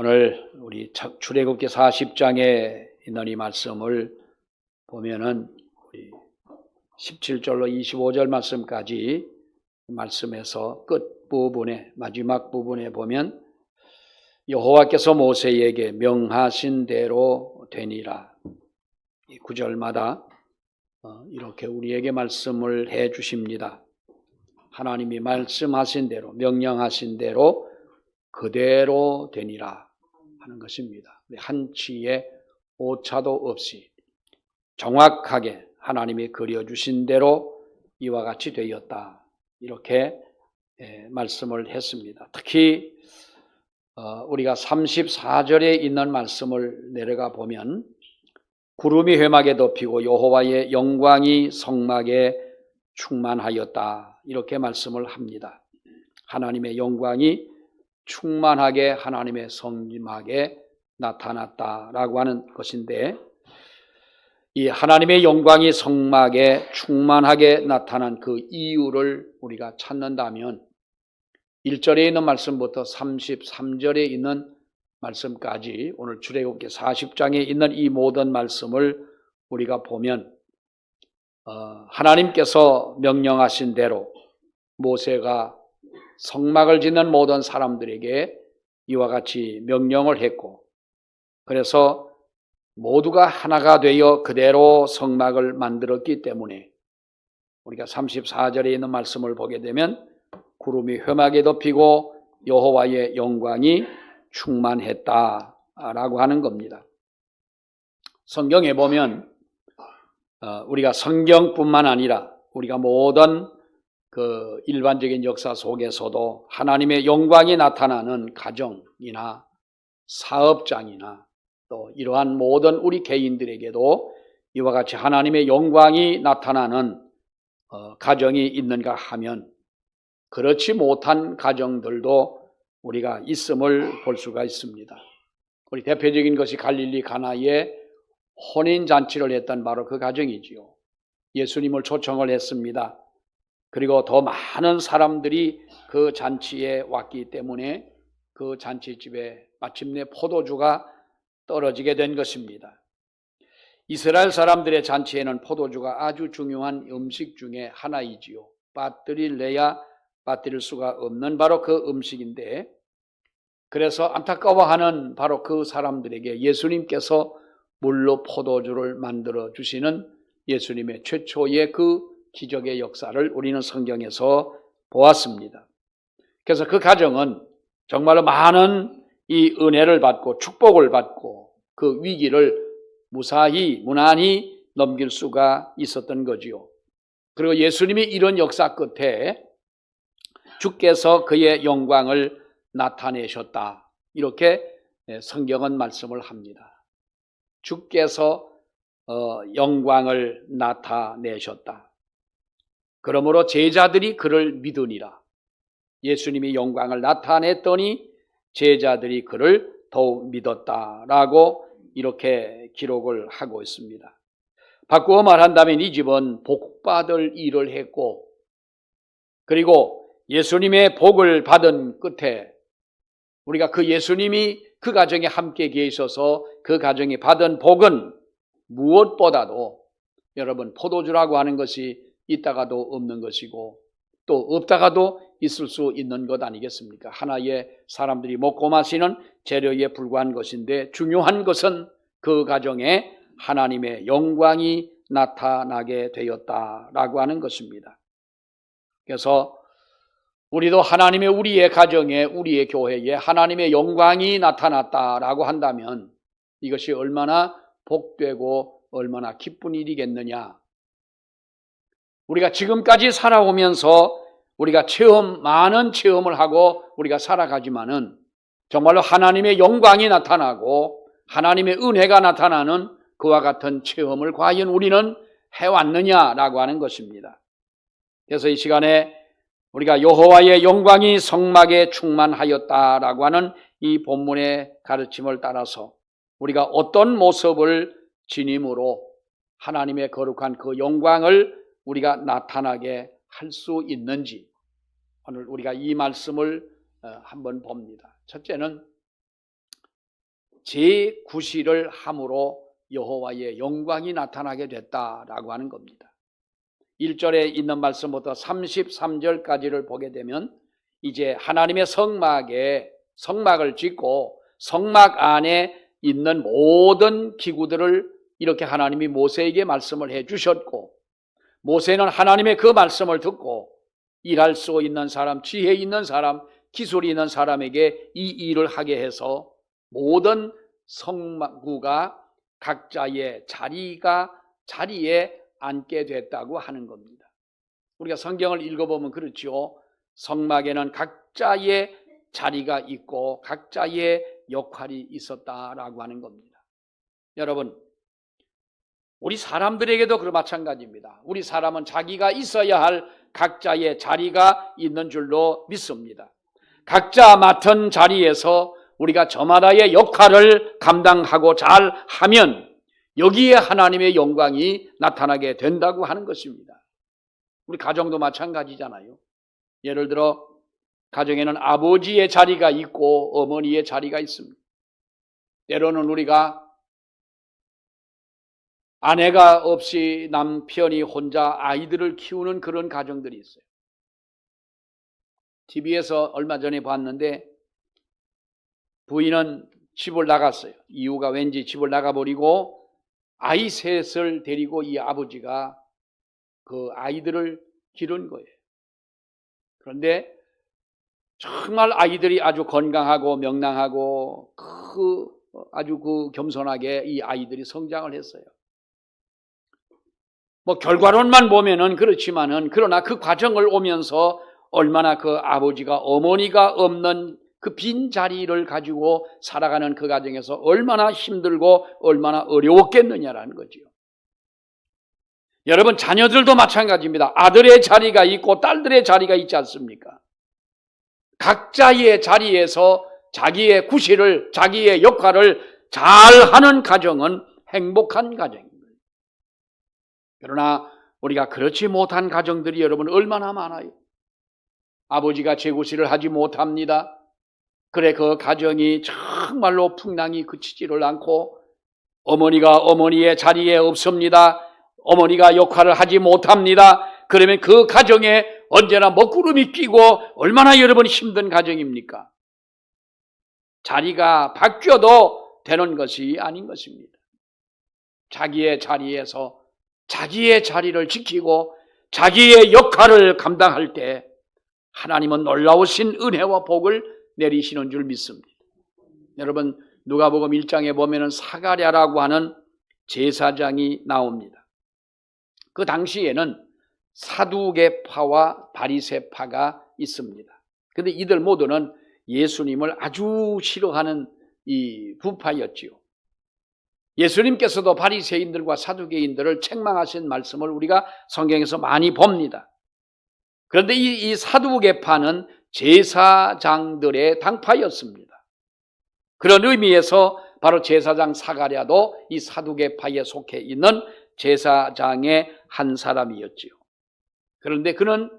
오늘 우리 차- 출애굽기 40장에 있는 이 말씀을 보면은 우리 17절로 25절 말씀까지 말씀에서 끝 부분에 마지막 부분에 보면 여호와께서 모세에게 명하신 대로 되니라. 이 구절마다 어, 이렇게 우리에게 말씀을 해 주십니다. 하나님이 말씀하신 대로 명령하신 대로 그대로 되니라 하는 것입니다. 한치의 오차도 없이 정확하게 하나님이 그려주신 대로 이와 같이 되었다. 이렇게 예, 말씀을 했습니다. 특히 어, 우리가 34절에 있는 말씀을 내려가 보면 구름이 회막에 덮이고 여호와의 영광이 성막에 충만하였다. 이렇게 말씀을 합니다. 하나님의 영광이 충만하게 하나님의 성막에 나타났다라고 하는 것인데 이 하나님의 영광이 성막에 충만하게 나타난 그 이유를 우리가 찾는다면 1절에 있는 말씀부터 33절에 있는 말씀까지 오늘 출애굽기 40장에 있는 이 모든 말씀을 우리가 보면 어, 하나님께서 명령하신 대로 모세가 성막을 짓는 모든 사람들에게 이와 같이 명령을 했고 그래서 모두가 하나가 되어 그대로 성막을 만들었기 때문에 우리가 34절에 있는 말씀을 보게 되면 구름이 회막에 덮이고 여호와의 영광이 충만했다라고 하는 겁니다. 성경에 보면 어, 우리가 성경뿐만 아니라 우리가 모든 그 일반적인 역사 속에서도 하나님의 영광이 나타나는 가정이나 사업장이나 또 이러한 모든 우리 개인들에게도 이와 같이 하나님의 영광이 나타나는 어, 가정이 있는가 하면 그렇지 못한 가정들도 우리가 있음을 볼 수가 있습니다. 우리 대표적인 것이 갈릴리 가나에 혼인 잔치를 했던 바로 그 가정이지요. 예수님을 초청을 했습니다. 그리고 더 많은 사람들이 그 잔치에 왔기 때문에 그 잔치집에 마침내 포도주가 떨어지게 된 것입니다. 이스라엘 사람들의 잔치에는 포도주가 아주 중요한 음식 중에 하나이지요. 빠뜨릴 내야 빠뜨릴 수가 없는 바로 그 음식인데 그래서 안타까워하는 바로 그 사람들에게 예수님께서 물로 포도주를 만들어 주시는 예수님의 최초의 그 기적의 역사를 우리는 성경에서 보았습니다. 그래서 그 가정은 정말로 많은 이 은혜를 받고 축복을 받고 그 위기를 무사히 무난히 넘길 수가 있었던 거지요. 그리고 예수님이 이런 역사 끝에 주께서 그의 영광을 나타내셨다. 이렇게 성경은 말씀을 합니다. 주께서 어, 영광을 나타내셨다. 그러므로 제자들이 그를 믿으니라. 예수님이 영광을 나타냈더니 제자들이 그를 더욱 믿었다라고 이렇게 기록을 하고 있습니다. 바꾸어 말한다면 이 집은 복받을 일을 했고 그리고 예수님의 복을 받은 끝에 우리가 그 예수님이 그 가정에 함께 계셔서 그 가정이 받은 복은 무엇보다도 여러분 포도주라고 하는 것이 있다가도 없는 것이고 또 없다가도 있을 수 있는 것 아니겠습니까? 하나의 사람들이 먹고 마시는 재료에 불과한 것인데 중요한 것은 그 가정에 하나님의 영광이 나타나게 되었다라고 하는 것입니다. 그래서 우리도 하나님의 우리의 가정에 우리의 교회에 하나님의 영광이 나타났다라고 한다면 이것이 얼마나 복되고 얼마나 기쁜 일이겠느냐. 우리가 지금까지 살아오면서 우리가 체험, 많은 체험을 하고 우리가 살아가지만은 정말로 하나님의 영광이 나타나고 하나님의 은혜가 나타나는 그와 같은 체험을 과연 우리는 해왔느냐라고 하는 것입니다. 그래서 이 시간에 우리가 여호와의 영광이 성막에 충만하였다라고 하는 이 본문의 가르침을 따라서 우리가 어떤 모습을 지님으로 하나님의 거룩한 그 영광을 우리가 나타나게 할 수 있는지 오늘 우리가 이 말씀을 어, 한번 봅니다. 첫째는 제9시를 함으로 여호와의 영광이 나타나게 됐다라고 하는 겁니다. 1절에 있는 말씀부터 33절까지를 보게 되면 이제 하나님의 성막에 성막을 짓고 성막 안에 있는 모든 기구들을 이렇게 하나님이 모세에게 말씀을 해 주셨고 모세는 하나님의 그 말씀을 듣고 일할 수 있는 사람, 지혜 있는 사람, 기술이 있는 사람에게 이 일을 하게 해서 모든 성구가 각자의 자리가 자리에 앉게 됐다고 하는 겁니다. 우리가 성경을 읽어보면 그렇죠. 성막에는 각자의 자리가 있고 각자의 역할이 있었다라고 하는 겁니다. 여러분, 우리 사람들에게도 그 마찬가지입니다. 우리 사람은 자기가 있어야 할 각자의 자리가 있는 줄로 믿습니다. 각자 맡은 자리에서 우리가 저마다의 역할을 감당하고 잘 하면 여기에 하나님의 영광이 나타나게 된다고 하는 것입니다. 우리 가정도 마찬가지잖아요. 예를 들어 가정에는 아버지의 자리가 있고 어머니의 자리가 있습니다. 때로는 우리가 아내가 없이 남편이 혼자 아이들을 키우는 그런 가정들이 있어요. TV에서 얼마 전에 봤는데 부인은 집을 나갔어요. 이유가 왠지 집을 나가버리고 아이 셋을 데리고 이 아버지가 그 아이들을 기른 거예요. 그런데 정말 아이들이 아주 건강하고 명랑하고 그 아주 그 겸손하게 이 아이들이 성장을 했어요. 뭐 결과론만 보면은 그렇지만은 그러나 그 과정을 오면서 얼마나 그 아버지가 어머니가 없는 그 빈 자리를 가지고 살아가는 그 과정에서 얼마나 힘들고 얼마나 어려웠겠느냐라는 거지요. 여러분 자녀들도 마찬가지입니다. 아들의 자리가 있고 딸들의 자리가 있지 않습니까? 각자의 자리에서 자기의 구실을 자기의 역할을 잘 하는 가정은 행복한 가정입니다. 그러나 우리가 그렇지 못한 가정들이 여러분 얼마나 많아요. 아버지가 제구실을 하지 못합니다. 그래 그 가정이 정말로 풍랑이 그치지를 않고 어머니가 어머니의 자리에 없습니다. 어머니가 역할을 하지 못합니다. 그러면 그 가정에 언제나 먹구름이 끼고 얼마나 여러분 힘든 가정입니까? 자리가 바뀌어도 되는 것이 아닌 것입니다. 자기의 자리에서 자기의 자리를 지키고 자기의 역할을 감당할 때 하나님은 놀라우신 은혜와 복을 내리시는 줄 믿습니다. 여러분 누가복음 1장에 보면은 사가랴라고 하는 제사장이 나옵니다. 그 당시에는 사두개파와 바리새파가 있습니다. 근데 이들 모두는 예수님을 아주 싫어하는 이 부파였지요. 예수님께서도 바리새인들과 사두개인들을 책망하신 말씀을 우리가 성경에서 많이 봅니다. 그런데 이, 이 사두개파는 제사장들의 당파였습니다. 그런 의미에서 바로 제사장 사가랴도 이 사두개파에 속해 있는 제사장의 한 사람이었지요. 그런데 그는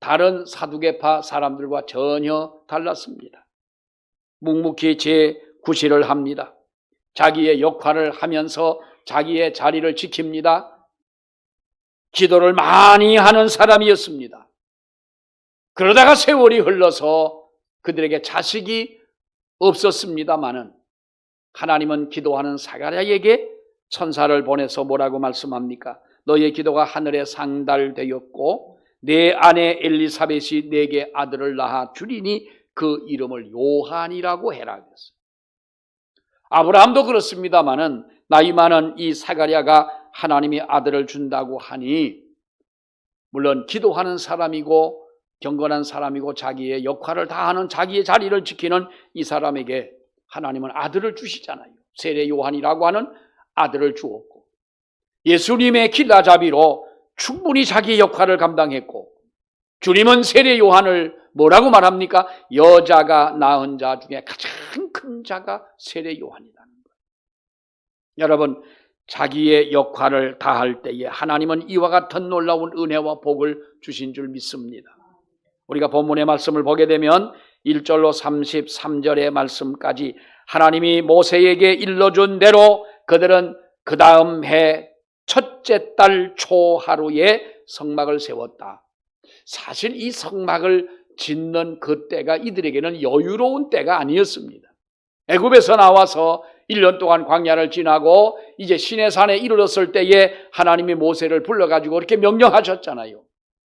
다른 사두개파 사람들과 전혀 달랐습니다. 묵묵히 제 구실을 합니다. 자기의 역할을 하면서 자기의 자리를 지킵니다. 기도를 많이 하는 사람이었습니다. 그러다가 세월이 흘러서 그들에게 자식이 없었습니다마는 하나님은 기도하는 사가랴에게 천사를 보내서 뭐라고 말씀합니까? 너의 기도가 하늘에 상달되었고 내 아내 엘리사벳이 내게 아들을 낳아 주리니 그 이름을 요한이라고 해라 그랬어요. 아브라함도 그렇습니다마는 나이 많은 이 사가랴가 하나님이 아들을 준다고 하니 물론 기도하는 사람이고 경건한 사람이고 자기의 역할을 다하는 자기의 자리를 지키는 이 사람에게 하나님은 아들을 주시잖아요. 세례 요한이라고 하는 아들을 주었고 예수님의 길라잡이로 충분히 자기 역할을 감당했고 주님은 세례 요한을 뭐라고 말합니까? 여자가 낳은 자 중에 가장 큰 자가 세례 요한이라는 거예요. 여러분 자기의 역할을 다할 때에 하나님은 이와 같은 놀라운 은혜와 복을 주신 줄 믿습니다. 우리가 본문의 말씀을 보게 되면 1절로 33절의 말씀까지 하나님이 모세에게 일러준 대로 그들은 그 다음 해 첫째 달 초하루에 성막을 세웠다. 사실 이 성막을 짓는 그 때가 이들에게는 여유로운 때가 아니었습니다. 애굽에서 나와서 1년 동안 광야를 지나고 이제 시내산에 이르렀을 때에 하나님이 모세를 불러가지고 이렇게 명령하셨잖아요.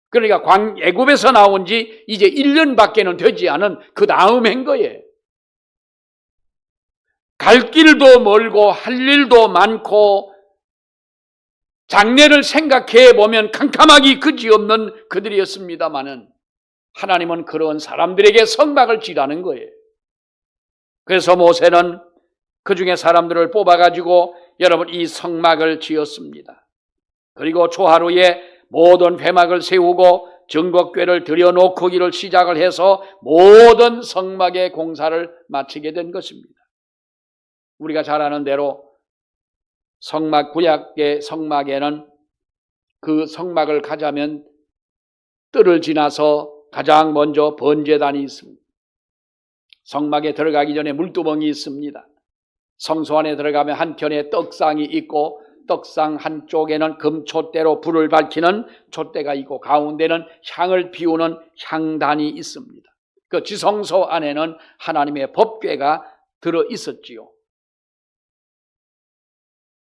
그러니까 광, 애굽에서 나온 지 이제 1년밖에는 되지 않은 그 다음 한 거예요. 갈 길도 멀고 할 일도 많고 장래를 생각해 보면 캄캄하기 그지없는 그들이었습니다마는 하나님은 그런 사람들에게 성막을 지라는 거예요. 그래서 모세는 그 중에 사람들을 뽑아가지고 여러분 이 성막을 지었습니다. 그리고 초하루에 모든 회막을 세우고 정곡궤를 들여놓고 기를 시작을 해서 모든 성막의 공사를 마치게 된 것입니다. 우리가 잘 아는 대로 성막 구약의 성막에는 그 성막을 가자면 뜰을 지나서 가장 먼저 번제단이 있습니다. 성막에 들어가기 전에 물두멍이 있습니다. 성소 안에 들어가면 한켠에 떡상이 있고 떡상 한쪽에는 금촛대로 불을 밝히는 촛대가 있고 가운데는 향을 피우는 향단이 있습니다. 그 지성소 안에는 하나님의 법궤가 들어 있었지요.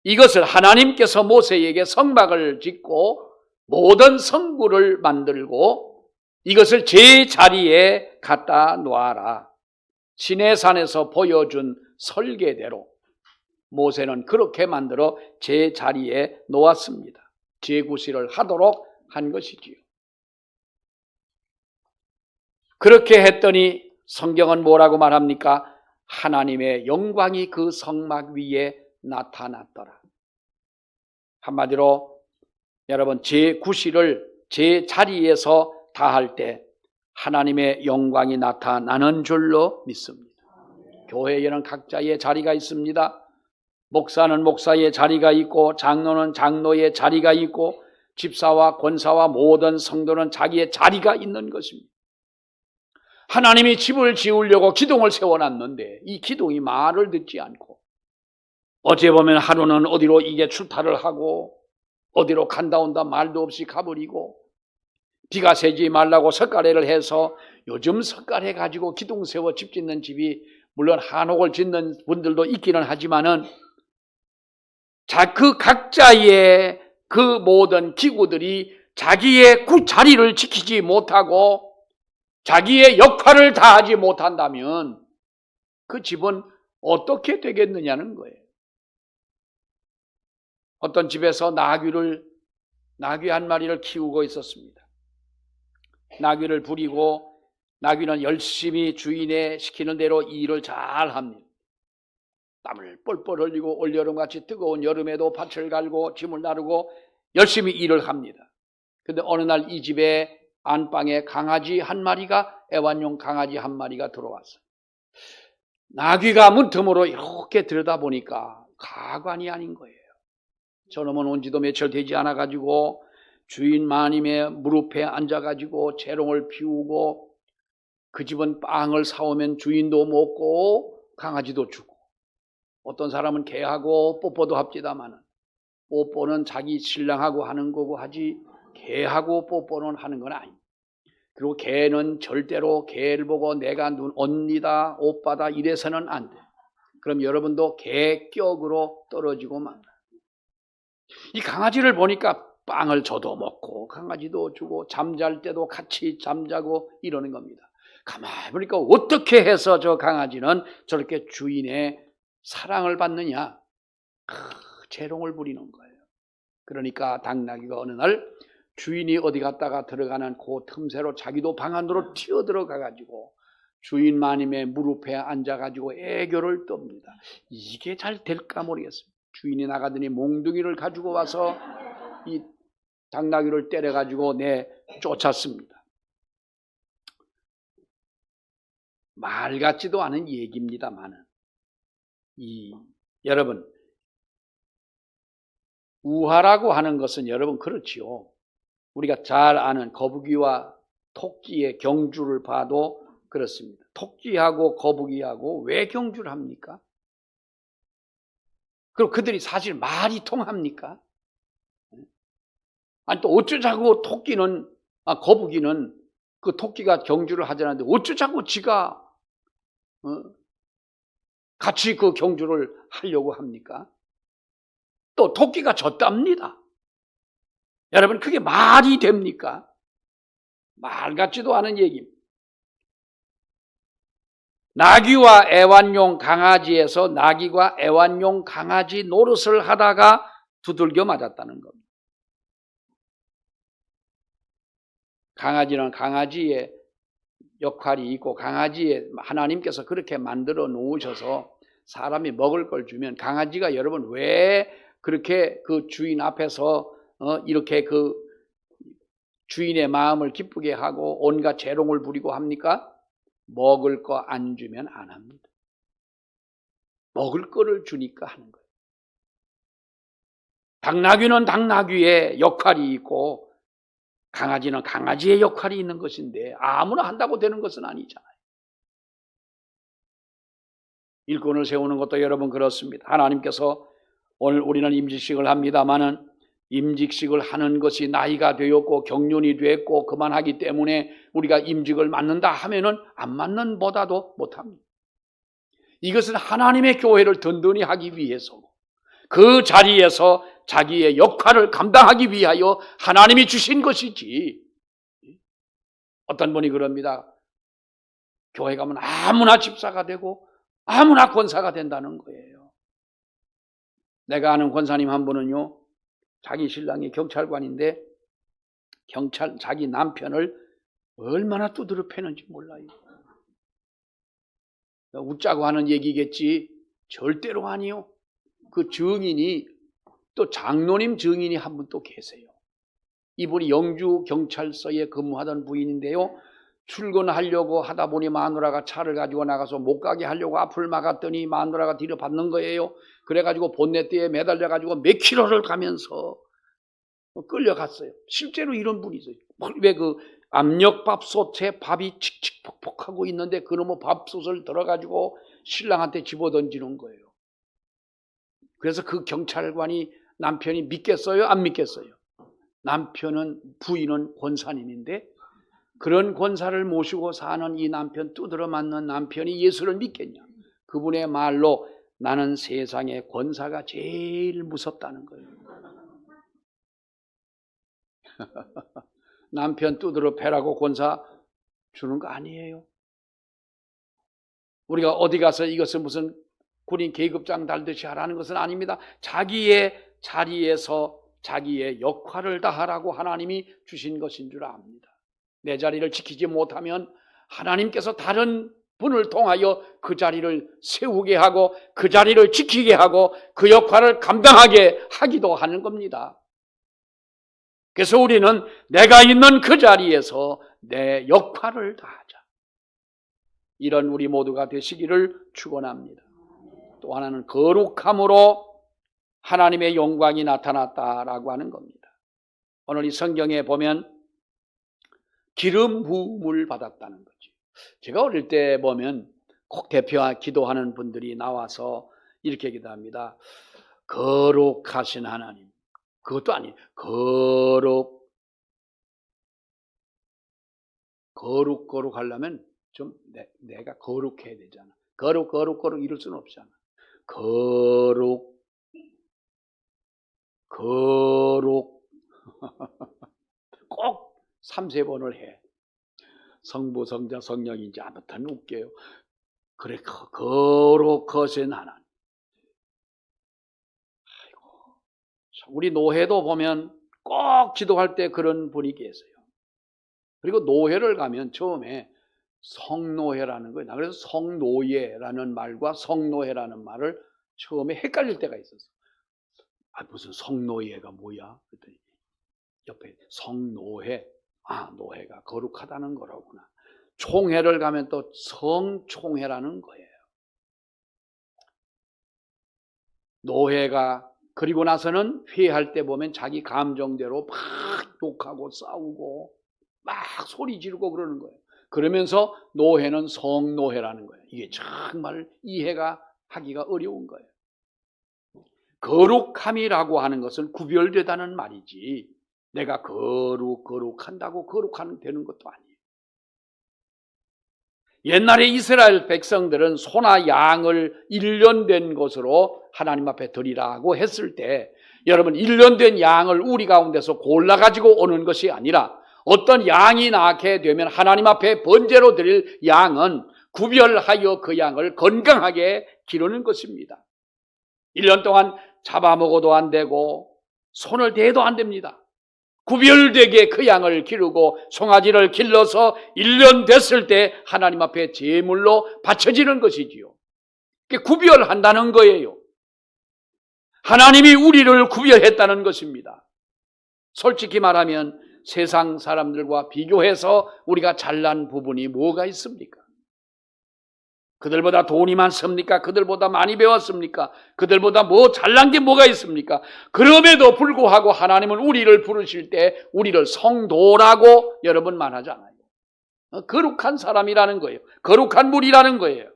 이것을 하나님께서 모세에게 성막을 짓고 모든 성구를 만들고 이것을 제 자리에 갖다 놓아라. 시내산에서 보여준 설계대로 모세는 그렇게 만들어 제 자리에 놓았습니다. 제구시를 하도록 한 것이지요. 그렇게 했더니 성경은 뭐라고 말합니까? 하나님의 영광이 그 성막 위에 나타났더라. 한마디로 여러분 제 구실을 제 자리에서 다 할 때 하나님의 영광이 나타나는 줄로 믿습니다. 교회에는 각자의 자리가 있습니다. 목사는 목사의 자리가 있고 장로는 장로의 자리가 있고 집사와 권사와 모든 성도는 자기의 자리가 있는 것입니다. 하나님이 집을 지으려고 기둥을 세워놨는데 이 기둥이 말을 듣지 않고 어제 보면 하루는 어디로 이게 출타를 하고 어디로 간다 온다 말도 없이 가버리고 비가 새지 말라고 석가래를 해서 요즘 석가래 가지고 기둥 세워 집 짓는 집이 물론 한옥을 짓는 분들도 있기는 하지만은 자, 그 각자의 그 모든 기구들이 자기의 구 자리를 지키지 못하고 자기의 역할을 다하지 못한다면 그 집은 어떻게 되겠느냐는 거예요. 어떤 집에서 나귀를 나귀 한 마리를 키우고 있었습니다. 나귀를 부리고 나귀는 열심히 주인의 시키는 대로 일을 잘 합니다. 땀을 뻘뻘 흘리고 올여름같이 뜨거운 여름에도 밭을 갈고 짐을 나르고 열심히 일을 합니다. 근데 어느 날 이 집에 안방에 강아지 한 마리가 애완용 강아지 한 마리가 들어왔어요. 나귀가 문틈으로 이렇게 들여다보니까 가관이 아닌 거예요. 저놈은 온 지도 며칠 되지 않아 가지고 주인 마님의 무릎에 앉아 가지고 재롱을 피우고 그 집은 빵을 사오면 주인도 먹고 강아지도 주고 어떤 사람은 개하고 뽀뽀도 합디다마는 뽀뽀는 자기 신랑하고 하는 거고 하지 개하고 뽀뽀는 하는 건 아닙니다. 그리고 개는 절대로 개를 보고 내가 눈 언니다 오빠다 이래서는 안 돼. 그럼 여러분도 개격으로 떨어지고 만나. 이 강아지를 보니까 빵을 저도 먹고 강아지도 주고 잠잘 때도 같이 잠자고 이러는 겁니다. 가만히 보니까 어떻게 해서 저 강아지는 저렇게 주인의 사랑을 받느냐? 크, 재롱을 부리는 거예요. 그러니까 당나귀가 어느 날 주인이 어디 갔다가 들어가는 그 틈새로 자기도 방 안으로 튀어 들어가 가지고 주인 마님의 무릎에 앉아 가지고 애교를 떱니다. 이게 잘 될까 모르겠습니다. 주인이 나가더니 몽둥이를 가지고 와서 이 당나귀를 때려 가지고 내 쫓았습니다. 말 같지도 않은 얘기입니다만은 이 여러분 우화라고 하는 것은 여러분 그렇지요. 우리가 잘 아는 거북이와 토끼의 경주를 봐도 그렇습니다. 토끼하고 거북이하고 왜 경주를 합니까? 그리고 그들이 사실 말이 통합니까? 아니 또 어쩌자고 토끼는 아 거북이는 그 토끼가 경주를 하자는데 어쩌자고 지가 어, 같이 그 경주를 하려고 합니까? 또 토끼가 졌답니다. 여러분 그게 말이 됩니까? 말 같지도 않은 얘기입니다. 나귀와 애완용 강아지에서 나귀와 애완용 강아지 노릇을 하다가 두들겨 맞았다는 겁 강아지는 강아지의 역할이 있고 강아지에 하나님께서 그렇게 만들어 놓으셔서 사람이 먹을 걸 주면 강아지가 여러분 왜 그렇게 그 주인 앞에서 어 이렇게 그 주인의 마음을 기쁘게 하고 온갖 재롱을 부리고 합니까? 먹을 거 안 주면 안 합니다. 먹을 거를 주니까 하는 거예요. 당나귀는 당나귀의 역할이 있고 강아지는 강아지의 역할이 있는 것인데 아무나 한다고 되는 것은 아니잖아요. 일꾼을 세우는 것도 여러분 그렇습니다. 하나님께서 오늘 우리는 임직식을 합니다마는 임직식을 하는 것이 나이가 되었고 경륜이 됐고 그만하기 때문에 우리가 임직을 맡는다 하면은 안 맡는 보다도 못합니다. 이것은 하나님의 교회를 든든히 하기 위해서고 그 자리에서 자기의 역할을 감당하기 위하여 하나님이 주신 것이지. 어떤 분이 그럽니다. 교회 가면 아무나 집사가 되고 아무나 권사가 된다는 거예요. 내가 아는 권사님 한 분은요, 자기 신랑이 경찰관인데 경찰 자기 남편을 얼마나 두드려 패는지 몰라요. 웃자고 하는 얘기겠지 절대로 아니요. 그 증인이 또 장로님 증인이 한 분 또 계세요. 이분이 영주 경찰서에 근무하던 부인인데요. 출근하려고 하다 보니 마누라가 차를 가지고 나가서 못 가게 하려고 앞을 막았더니 마누라가 뒤로 받는 거예요. 그래가지고 본넷대에 매달려가지고 몇 킬로를 가면서 끌려갔어요. 실제로 이런 분이 있어요. 왜 그 압력밥솥에 밥이 칙칙 폭폭하고 있는데 그놈의 밥솥을 들어가지고 신랑한테 집어던지는 거예요. 그래서 그 경찰관이 남편이 믿겠어요? 안 믿겠어요? 남편은 부인은 권사님인데 그런 권사를 모시고 사는 이 남편 두드러 맞는 남편이 예수를 믿겠냐? 그분의 말로 나는 세상에 권사가 제일 무섭다는 거예요. 남편 두드러 패라고 권사 주는 거 아니에요. 우리가 어디 가서 이것을 무슨 군인 계급장 달듯이 하라는 것은 아닙니다. 자기의 자리에서 자기의 역할을 다하라고 하나님이 주신 것인 줄 압니다. 내 자리를 지키지 못하면 하나님께서 다른 분을 통하여 그 자리를 세우게 하고 그 자리를 지키게 하고 그 역할을 감당하게 하기도 하는 겁니다. 그래서 우리는 내가 있는 그 자리에서 내 역할을 다하자. 이런 우리 모두가 되시기를 축원합니다. 또 하나는 거룩함으로 하나님의 영광이 나타났다라고 하는 겁니다. 오늘 이 성경에 보면 기름 부음을 받았다는 거죠. 제가 어릴 때 보면 꼭 대표와 기도하는 분들이 나와서 이렇게 기도합니다. 거룩하신 하나님. 그것도 아니에요. 거룩. 거룩, 거룩 하려면 좀 내, 내가 거룩해야 되잖아. 거룩, 거룩, 거룩 이럴 수는 없잖아. 거룩. 거룩. 꼭 3, 세 번을 해. 성부, 성자, 성령인지 아무튼 웃겨요. 그래, 거룩하신 하나님. 아이고. 우리 노회도 보면 꼭 기도할 때 그런 분이 계세요. 그리고 노회를 가면 처음에 성노회라는 거예요. 그래서 성노예라는 말과 성노회라는 말을 처음에 헷갈릴 때가 있었어. 아, 무슨 성노예가 뭐야? 그랬더니 옆에 성노회. 아, 노회가 거룩하다는 거로구나. 총회를 가면 또 성총회라는 거예요. 노회가 그리고 나서는 회할 때 보면 자기 감정대로 막 욕하고 싸우고 막 소리 지르고 그러는 거예요. 그러면서 노회는 성노회라는 거예요. 이게 정말 이해가 하기가 어려운 거예요. 거룩함이라고 하는 것은 구별되다는 말이지 내가 거룩 거룩한다고 거룩한 되는 것도 아니에요. 옛날에 이스라엘 백성들은 소나 양을 1년 된 것으로 하나님 앞에 드리라고 했을 때 여러분 1년 된 양을 우리 가운데서 골라 가지고 오는 것이 아니라 어떤 양이 낳게 되면 하나님 앞에 번제로 드릴 양은 구별하여 그 양을 건강하게 기르는 것입니다. 1년 동안 잡아먹어도 안 되고 손을 대도 안 됩니다. 구별되게 그 양을 기르고 송아지를 길러서 1년 됐을 때 하나님 앞에 제물로 바쳐지는 것이지요. 구별한다는 거예요. 하나님이 우리를 구별했다는 것입니다. 솔직히 말하면 세상 사람들과 비교해서 우리가 잘난 부분이 뭐가 있습니까? 그들보다 돈이 많습니까? 그들보다 많이 배웠습니까? 그들보다 뭐 잘난 게 뭐가 있습니까? 그럼에도 불구하고 하나님은 우리를 부르실 때 우리를 성도라고 여러분 말하잖아요. 어, 거룩한 사람이라는 거예요. 거룩한 물이라는 거예요.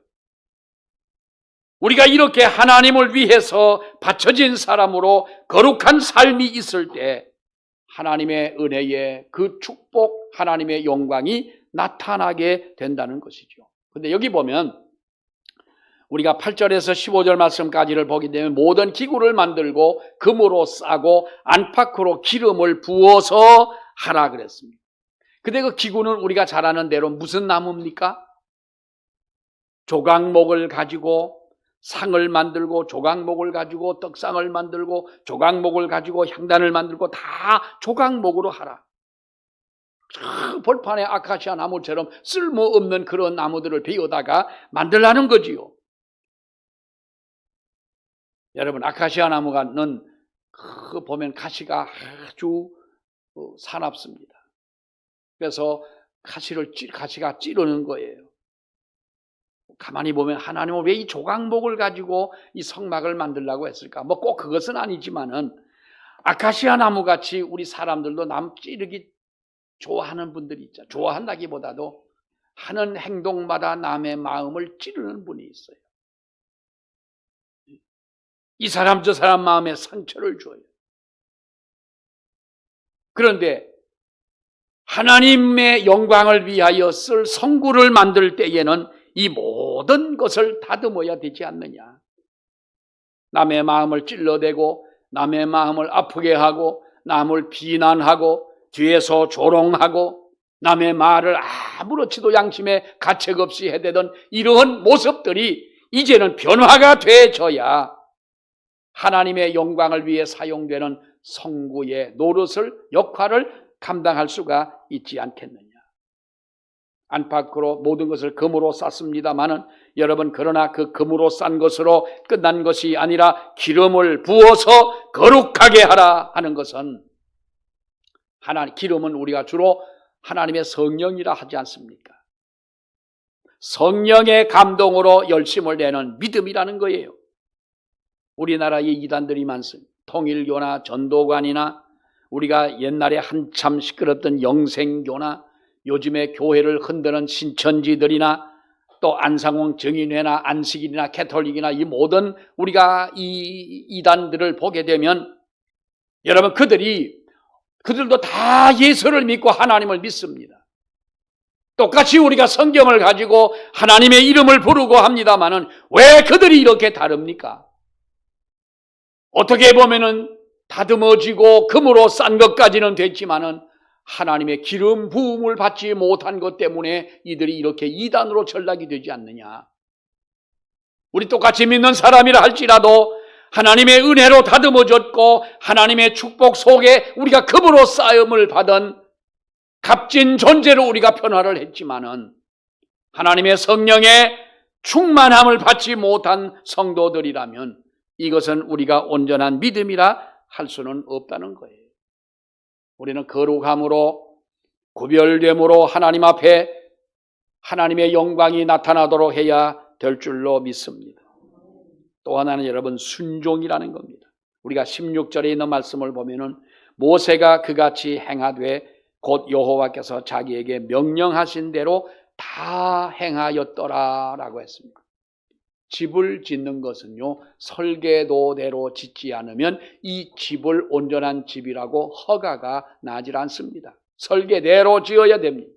우리가 이렇게 하나님을 위해서 바쳐진 사람으로 거룩한 삶이 있을 때 하나님의 은혜에 그 축복, 하나님의 영광이 나타나게 된다는 것이죠. 근데 여기 보면 우리가 8절에서 15절 말씀까지를 보게 되면 모든 기구를 만들고 금으로 싸고 안팎으로 기름을 부어서 하라 그랬습니다. 근데 그 기구는 우리가 잘 아는 대로 무슨 나무입니까? 조각목을 가지고 상을 만들고 조각목을 가지고 떡상을 만들고 조각목을 가지고 향단을 만들고 다 조각목으로 하라. 저 벌판에 아카시아 나무처럼 쓸모없는 그런 나무들을 베어다가 만들라는 거지요. 여러분 아카시아 나무가는 그 보면 가시가 아주 어, 사납습니다. 그래서 가시를 찌, 가시가 찌르는 거예요. 가만히 보면 하나님은 왜 이 조각목을 가지고 이 성막을 만들라고 했을까? 뭐 꼭 그것은 아니지만은 아카시아 나무 같이 우리 사람들도 남 찌르기 좋아하는 분들이 있죠. 좋아한다기보다도 하는 행동마다 남의 마음을 찌르는 분이 있어요. 이 사람 저 사람 마음에 상처를 줘요. 그런데 하나님의 영광을 위하여 쓸 성구를 만들 때에는 이 모든 것을 다듬어야 되지 않느냐. 남의 마음을 찔러대고 남의 마음을 아프게 하고 남을 비난하고 뒤에서 조롱하고 남의 말을 아무렇지도 양심에 가책 없이 해대던 이러한 모습들이 이제는 변화가 돼져야 하나님의 영광을 위해 사용되는 성구의 노릇을 역할을 감당할 수가 있지 않겠느냐. 안팎으로 모든 것을 금으로 쌌습니다마는 여러분 그러나 그 금으로 싼 것으로 끝난 것이 아니라 기름을 부어서 거룩하게 하라 하는 것은 하나님 기름은 우리가 주로 하나님의 성령이라 하지 않습니까? 성령의 감동으로 열심을 내는 믿음이라는 거예요. 우리나라에 이단들이 많습니다. 통일교나 전도관이나 우리가 옛날에 한참 시끄럽던 영생교나 요즘에 교회를 흔드는 신천지들이나 또 안상홍 정인회나 안식일이나 캐톨릭이나 이 모든 우리가 이 이단들을 보게 되면 여러분 그들이 그들도 다 예수를 믿고 하나님을 믿습니다. 똑같이 우리가 성경을 가지고 하나님의 이름을 부르고 합니다만은 왜 그들이 이렇게 다릅니까? 어떻게 보면은 다듬어지고 금으로 싼 것까지는 됐지만은 하나님의 기름 부음을 받지 못한 것 때문에 이들이 이렇게 이단으로 전락이 되지 않느냐. 우리 똑같이 믿는 사람이라 할지라도 하나님의 은혜로 다듬어졌고 하나님의 축복 속에 우리가 금으로 쌓임을 받은 값진 존재로 우리가 변화를 했지만은 하나님의 성령의 충만함을 받지 못한 성도들이라면 이것은 우리가 온전한 믿음이라 할 수는 없다는 거예요. 우리는 거룩함으로 구별됨으로 하나님 앞에 하나님의 영광이 나타나도록 해야 될 줄로 믿습니다. 또 하나는 여러분 순종이라는 겁니다. 우리가 16절에 있는 말씀을 보면은 모세가 그같이 행하되 곧 여호와께서 자기에게 명령하신 대로 다 행하였더라라고 했습니다. 집을 짓는 것은요, 설계도대로 짓지 않으면 이 집을 온전한 집이라고 허가가 나질 않습니다. 설계대로 지어야 됩니다.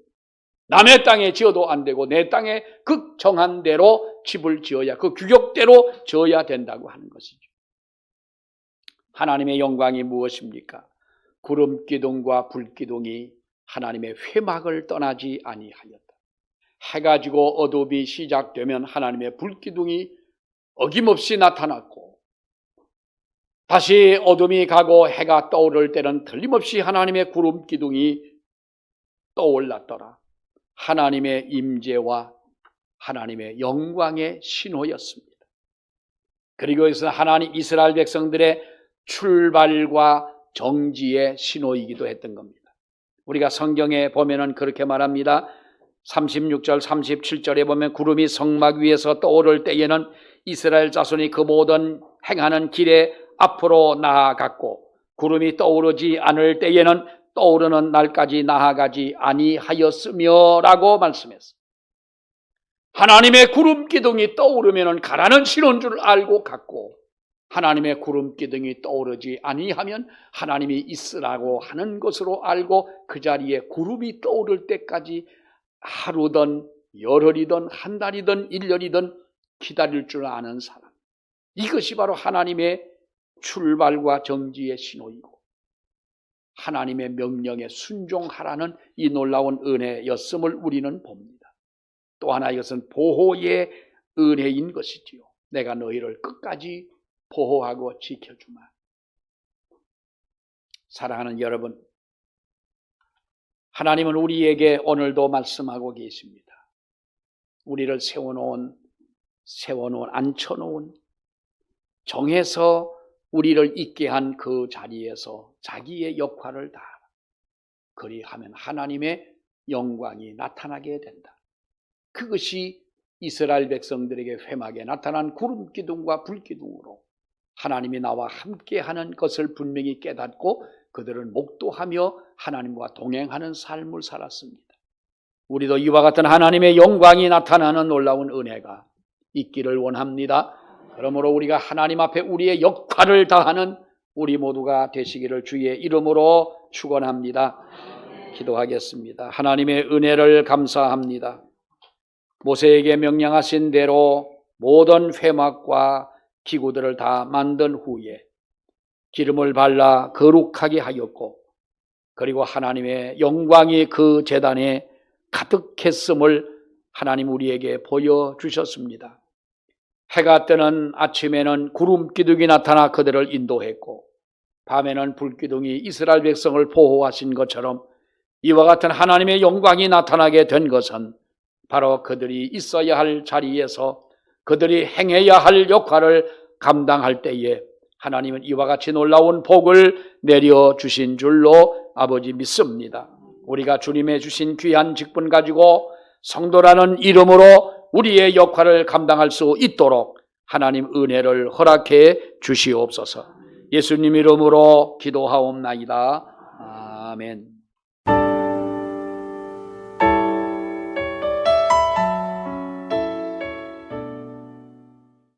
남의 땅에 지어도 안 되고 내 땅에 그 정한 대로 집을 지어야 그 규격대로 지어야 된다고 하는 것이죠. 하나님의 영광이 무엇입니까? 구름 기둥과 불 기둥이 하나님의 회막을 떠나지 아니하였다. 해가 지고 어둠이 시작되면 하나님의 불기둥이 어김없이 나타났고 다시 어둠이 가고 해가 떠오를 때는 틀림없이 하나님의 구름 기둥이 떠올랐더라. 하나님의 임재와 하나님의 영광의 신호였습니다. 그리고 이것은 하나님 이스라엘 백성들의 출발과 정지의 신호이기도 했던 겁니다. 우리가 성경에 보면은 그렇게 말합니다. 36절, 37절에 보면 구름이 성막 위에서 떠오를 때에는 이스라엘 자손이 그 모든 행하는 길에 앞으로 나아갔고 구름이 떠오르지 않을 때에는 떠오르는 날까지 나아가지 아니하였으며라고 말씀했습니다. 하나님의 구름 기둥이 떠오르면 가라는 신호인 줄 알고 갔고 하나님의 구름 기둥이 떠오르지 아니하면 하나님이 있으라고 하는 것으로 알고 그 자리에 구름이 떠오를 때까지 하루든 열흘이든 한 달이든 일년이든 기다릴 줄 아는 사람. 이것이 바로 하나님의 출발과 정지의 신호이고 하나님의 명령에 순종하라는 이 놀라운 은혜였음을 우리는 봅니다. 또 하나 이것은 보호의 은혜인 것이지요. 내가 너희를 끝까지 보호하고 지켜주마. 사랑하는 여러분, 하나님은 우리에게 오늘도 말씀하고 계십니다. 우리를 세워놓은, 세워놓은, 앉혀놓은, 정해서 우리를 있게 한 그 자리에서 자기의 역할을 다 그리하면 하나님의 영광이 나타나게 된다. 그것이 이스라엘 백성들에게 회막에 나타난 구름 기둥과 불 기둥으로 하나님이 나와 함께 하는 것을 분명히 깨닫고 그들은 목도하며 하나님과 동행하는 삶을 살았습니다. 우리도 이와 같은 하나님의 영광이 나타나는 놀라운 은혜가 있기를 원합니다. 그러므로 우리가 하나님 앞에 우리의 역할을 다하는 우리 모두가 되시기를 주의 이름으로 축원합니다. 기도하겠습니다. 하나님의 은혜를 감사합니다. 모세에게 명령하신 대로 모든 회막과 기구들을 다 만든 후에 기름을 발라 거룩하게 하였고 그리고 하나님의 영광이 그 재단에 가득했음을 하나님 우리에게 보여주셨습니다. 해가 뜨는 아침에는 구름 기둥이 나타나 그들을 인도했고 밤에는 불 기둥이 이스라엘 백성을 보호하신 것처럼 이와 같은 하나님의 영광이 나타나게 된 것은 바로 그들이 있어야 할 자리에서 그들이 행해야 할 역할을 감당할 때에 하나님은 이와 같이 놀라운 복을 내려 주신 줄로 아버지 믿습니다. 우리가 주님의 주신 귀한 직분 가지고 성도라는 이름으로 우리의 역할을 감당할 수 있도록 하나님 은혜를 허락해 주시옵소서. 예수님 이름으로 기도하옵나이다. 아멘.